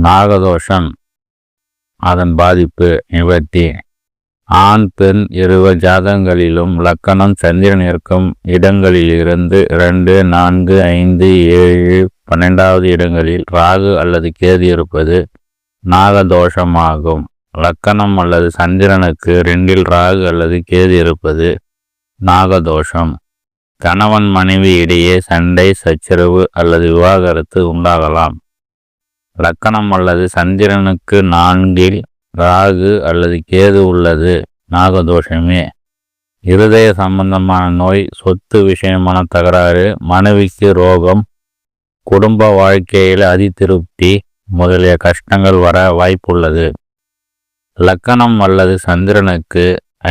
நாகதோஷம். அதன் பாதிப்பு நிவர்த்தி. ஆண் பெண் இருவர் ஜாதகங்களிலும் லக்கணம் சந்திரன் இருக்கும் இடங்களிலிருந்து இரண்டு நான்கு ஐந்து ஏழு பன்னெண்டாவது இடங்களில் ராகு அல்லது கேது இருப்பது நாகதோஷமாகும். லக்கணம் அல்லது சந்திரனுக்கு ரெண்டில் ராகு அல்லது கேது இருப்பது நாகதோஷம். கணவன் மனைவி இடையே சண்டை சச்சரவு அல்லது விவாகரத்து உண்டாகலாம். லக்கணம் அல்லது சந்திரனுக்கு நான்கில் ராகு அல்லது கேது உள்ளது. நாகதோஷமே. இருதய சம்பந்தமான நோய் சொத்து விஷயமான தகராறு மனைவிக்கு ரோகம் குடும்ப வாழ்க்கையில் அதிதிருப்தி முதலிய கஷ்டங்கள் வர வாய்ப்புள்ளது. லக்கணம் அல்லது சந்திரனுக்கு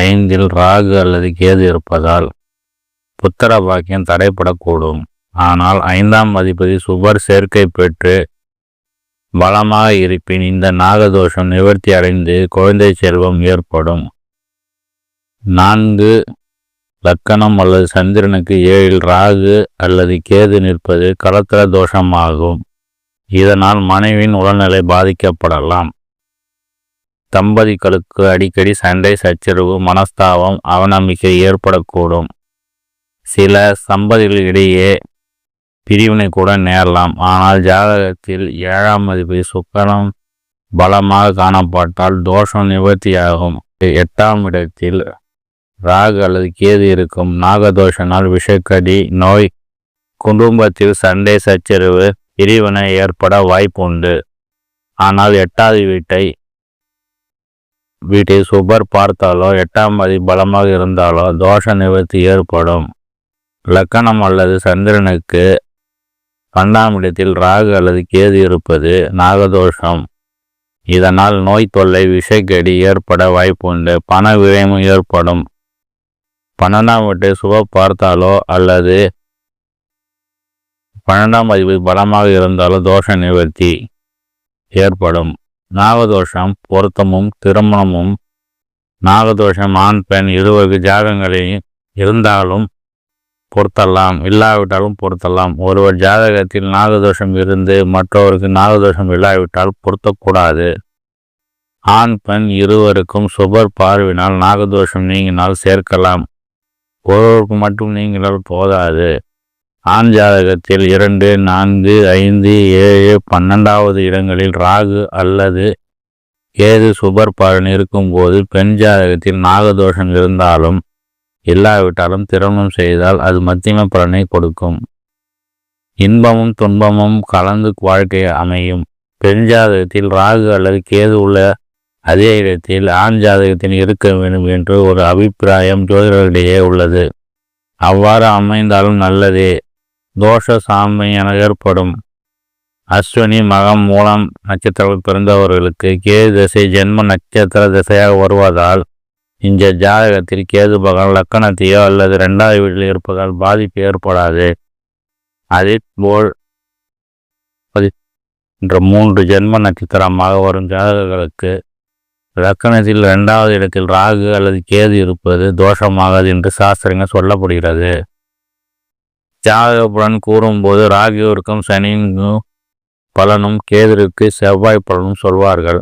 ஐந்தில் ராகு அல்லது கேது இருப்பதால் புத்திர பாக்கியம் தடைப்படக்கூடும். ஆனால் ஐந்தாம் அதிபதி சுபர் சேர்க்கை பெற்று பலமாக இருப்பின் இந்த நாகதோஷம் நிவர்த்தி அடைந்து குழந்தை செல்வம் ஏற்படும். நான்கு லக்கணம் அல்லது சந்திரனுக்கு ஏழில் ராகு அல்லது கேது நிற்பது கலத்திர தோஷமாகும். இதனால் மனைவியின் உடல்நிலை பாதிக்கப்படலாம். தம்பதிகளுக்கு அடிக்கடி சண்டை சச்சரவு மனஸ்தாபம் அவநம்பிக்கை ஏற்படக்கூடும். சில சம்பதிகளிடையே பிரிவினை கூட நேரலாம். ஆனால் ஜாதகத்தில் ஏழாம் அதிபதி சுக்கரம் பலமாக காணப்பட்டால் தோஷம் நிவர்த்தியாகும். எட்டாம் இடத்தில் ராகு அல்லது கேது இருக்கும். நாகதோஷனால் விஷக்கடி நோய் குடும்பத்தில் சண்டை சச்சரவு பிரிவினை ஏற்பட வாய்ப்புண்டு. ஆனால் எட்டாவது வீட்டை வீட்டை சுபர் பார்த்தாலோ எட்டாம் பதி பலமாக இருந்தாலோ தோஷ நிவர்த்தி ஏற்படும். லக்கணம் அல்லது சந்திரனுக்கு பன்னெண்டாம் இடத்தில் ராகு அல்லது கேது இருப்பது நாகதோஷம். இதனால் நோய் தொல்லை விஷக்கடி ஏற்பட வாய்ப்புண்டு பண விரயமும் ஏற்படும். பன்னெண்டாம் வீட்டை சுப பார்த்தாலோ அல்லது பன்னெண்டாம் பதிவு பலமாக இருந்தாலோ தோஷ நிவர்த்தி ஏற்படும். நாகதோஷம் பொருத்தமும் திருமணமும் நாகதோஷம் ஆண் பெண் இருவருக்கு ஜாகங்களையும் இருந்தாலும் பொருத்தலாம் இல்லாவிட்டாலும் பொருத்தலாம் ஒருவர் ஜாதகத்தில் நாகதோஷம் இருந்து மற்றவருக்கு நாகதோஷம் இல்லாவிட்டால் பொருத்தக்கூடாது. ஆண் பெண் இருவருக்கும் சுபர் பார்வினால் நாகதோஷம் நீங்கினால் சேர்க்கலாம். ஒருவருக்கு மட்டும் நீங்கினால் போதாது. ஆண் ஜாதகத்தில் இரண்டு நான்கு ஐந்து ஏழு பன்னெண்டாவது இடங்களில் ராகு அல்லது ஏது சுபர் பலன் இருக்கும்போது பெண் ஜாதகத்தில் நாகதோஷம் இருந்தாலும் இல்லாவிட்டாலும் திருமணம் செய்தால் அது மத்தியம பலனை கொடுக்கும். இன்பமும் துன்பமும் கலந்து வாழ்க்கை அமையும். பெண் ஜாதகத்தில் ராகு அல்லது கேது உள்ள அதே இடத்தில் ஆண் ஜாதகத்தில் இருக்க வேண்டும் என்று ஒரு அபிப்பிராயம் ஜோதிடர்களிடையே உள்ளது. அவ்வாறு அமைந்தாலும் நல்லதே. தோஷ சாமை என ஏற்படும் அஸ்வினி மகம் மூலம் நட்சத்திரங்கள் பிறந்தவர்களுக்கு கேது திசை ஜென்ம நட்சத்திர திசையாக வருவதால் இந்த ஜாதகத்தில் கேது பகவான் லக்கணத்தையோ அல்லது ரெண்டாவது வீட்டில் இருப்பதால் பாதிப்பு ஏற்படாது. அதே போல் என்ற மூன்று ஜென்ம நட்சத்திரமாக வரும் ஜாதகர்களுக்கு லக்கணத்தில் இரண்டாவது இடத்தில் ராகு அல்லது கேது இருப்பது தோஷமாகாது என்று சாஸ்திரங்கள் சொல்லப்படுகிறது. ஜாதகப்புடன் கூறும்போது ராகியோருக்கும் சனியும் பலனும் கேதுருக்கு செவ்வாய் பலனும் சொல்வார்கள்.